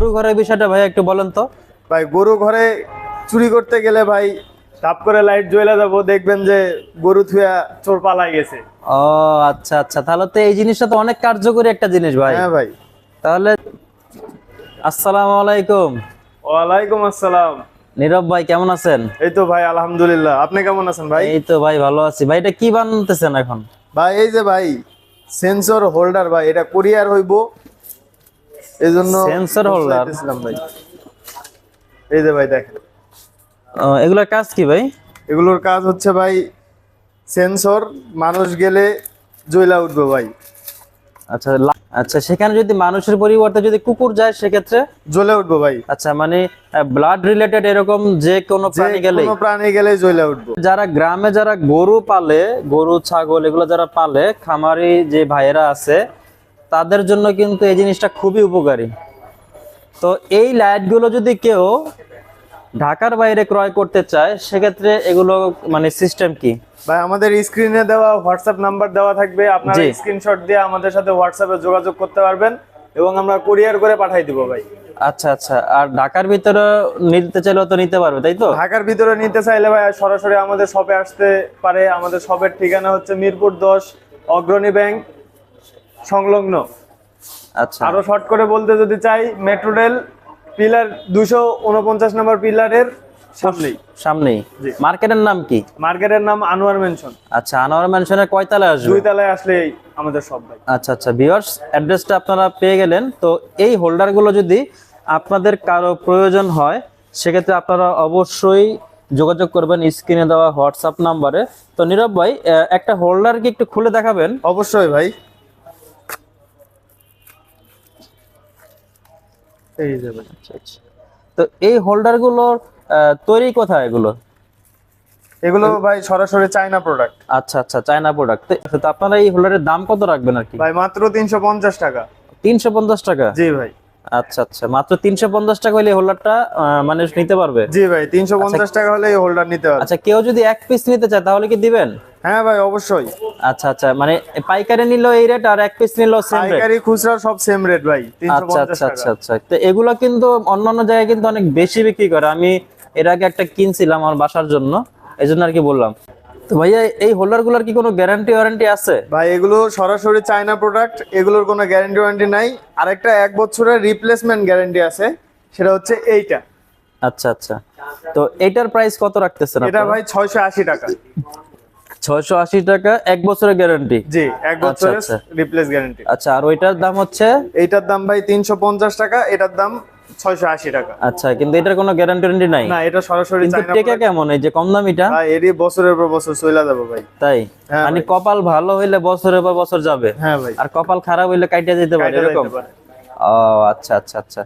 গরু ঘরের বিষয়টা ভাই একটু বলেন তো। ভাই গরু ঘরে চুরি করতে গেলে ভাই ধাপ করে লাইট জ্বলে যাব দেখবেন যে গরু থুয়া চোর পালাই গেছে। ও আচ্ছা আচ্ছা। তাহলে তো এই জিনিসটা তো অনেক কার্যকরী একটা জিনিস ভাই। হ্যাঁ ভাই। তাহলে আসসালামু আলাইকুম। ওয়ালাইকুম আসসালাম। নীরব ভাই কেমন আছেন? এই তো ভাই আলহামদুলিল্লাহ। আপনি কেমন আছেন ভাই? এই তো ভাই ভালো আছি। ভাই এটা কি বানাতেছেন এখন? ভাই এই যে ভাই সেন্সর হোল্ডার ভাই এটা কুরিয়ার হইব। এই জন্য holder? বসাইতেছিলাম ভাই। এই যে ভাই দেখেন। এগুলোর কাজ কি ভাই? এগুলোর কাজ হচ্ছে ভাই সেন্সর মানুষ গেলে জয়লা উঠবে ভাই। আচ্ছা আচ্ছা সেখানে যদি মানুষের পরিবর্তে যদি কুকুর যায় সেক্ষেত্রে? জ্বলে উঠবে ভাই। আচ্ছা মানে ব্লাড রিলেটেড এরকম যে কোনো প্রাণী গেলে কোনো প্রাণী গেলে জয়লা উঠবো। যারা গ্রামে যারা গরু পালে গরু ছাগল এগুলো যারা পালে খামারি যে ভাইয়েরা আছে তাদের জন্য কিন্তু এই জিনিসটা খুবই উপকারী। তো এই লাইটগুলো যদি কেউ ঢাকার বাইরে ক্রয় করতে চায় সেক্ষেত্রে এগুলো মানে সিস্টেম কি? ভাই আমাদের স্ক্রিনে দেওয়া হোয়াটসঅ্যাপ নাম্বার দেওয়া থাকবে। আপনারা স্ক্রিনশট দিয়ে আমাদের সাথে হোয়াটসঅ্যাপে যোগাযোগ করতে পারবেন এবং আমরা কুরিয়ার করে পাঠাই দিব ভাই। আচ্ছা আচ্ছা। আর ঢাকার ভিতরে নিতে চাইলেও তো নিতে পারবে তাই তো? ঢাকার ভিতরে নিতে চাইলে ভাই সরাসরি আমাদের শপে আসতে পারে। আমাদের শপের ঠিকানা হচ্ছে মিরপুর দশ অগ্রণী ব্যাংক সংলগ্ন। আচ্ছা। আরও শর্ট করে বলতে যদি চাই মেট্রো রেল পিলার দুশো উনপঞ্চাশ নম্বর পিলারের সামনেই। সামনেই। জি। মার্কেটের নাম কি? মার্কেটের নাম আনোয়ার মেনশন আচ্ছা আনোয়ার ম্যানশনের কয়তলায় আসবে? দুই তলায় আসলেই আমাদের সব ভাই আচ্ছা আচ্ছা ভিউয়ার্স অ্যাড্রেসটা আপনারা পেয়ে গেলেন। তো এই হোল্ডারগুলো যদি আপনাদের কারও প্রয়োজন হয় সেক্ষেত্রে আপনারা অবশ্যই যোগাযোগ করবেন স্ক্রিনে দেওয়া হোয়াটসঅ্যাপ নাম্বারে তো নীরব ভাই একটা হোল্ডার কি একটু খুলে দেখাবেন। অবশ্যই ভাই। ভাই আচ্ছা আচ্ছা। তো এই হোল্ডারগুলোর তৈরি কোথায় এগুলো? এগুলো ভাই সরাসরি চায়না প্রোডাক্ট আচ্ছা আচ্ছা চায়না প্রোডাক্ট তো আপনারা এই হোল্ডারের দাম কত রাখবেন আর কি? ভাই মাত্র তিনশো পঞ্চাশ টাকা। তিনশো পঞ্চাশ টাকা? জি ভাই। আচ্ছা আচ্ছা মাত্র তিনশো পঞ্চাশ টাকা হলে হোল্ডারটা মানুষ নিতে পারবে? জি ভাই তিনশো পঞ্চাশ টাকা হলে এই হোল্ডার নিতে পারবে। আচ্ছা কেউ যদি এক পিস নিতে চায় তাহলে কি দিবেন? হ্যাঁ ভাই অবশ্যই। আচ্ছা আচ্ছা মানে পাইকারি নিল এই রেট আর এক পিস নিল সেম রেট পাইকারি খুচরা সব সেম রেট ভাই তিনশো আচ্ছা আচ্ছা আচ্ছা আচ্ছা। তো এগুলো কিন্তু অন্যান্য জায়গায় কিন্তু অনেক বেশি বিক্রি করে। আমি এর আগে একটা কিনছিলাম আমার বাসার জন্য এই জন্য আর কি বললাম। তো ভাইয়া এই হোল্ডারগুলার কি কোনো গ্যারান্টি ওয়ারেন্টি আছে? ভাই এগুলো সরাসরি চায়না প্রোডাক্ট এগুলোর কোনো গ্যারান্টি ওয়ারেন্টি নাই। আরেকটা এক বছরের রিপ্লেসমেন্ট গ্যারান্টি আছে সেটা হচ্ছে এইটা। আচ্ছা আচ্ছা। তো এটার প্রাইস কত রাখতেছেন এটা ভাই ছয়শো আশি টাকা। ছয়শো আশি টাকা এক বছরের গ্যারান্টি জি এক বছরের আচ্ছা। রিপ্লেস গ্যারান্টি আচ্ছা আর ওইটার দাম হচ্ছে? এইটার দাম ভাই তিনশো পঞ্চাশ টাকা এটার দাম ছয়শো আশি টাকা। আচ্ছা কিন্তু এটার কোনো গ্যারান্টি নাই? না এটা সরাসরি কিন্তু চায়না টেকা কেমন? এই যে কম দামিটা? ভাই এরই বছরের পর বছর চলে যাবে ভাই। তাই? হ্যাঁ মানে কপাল ভালো হইলে বছরের পর বছর যাবে? হ্যাঁ ভাই। আর কপাল খারাপ হইলে কাটিয়ে যেতে পারে এরকম? পারে। ও আচ্ছা আচ্ছা আচ্ছা।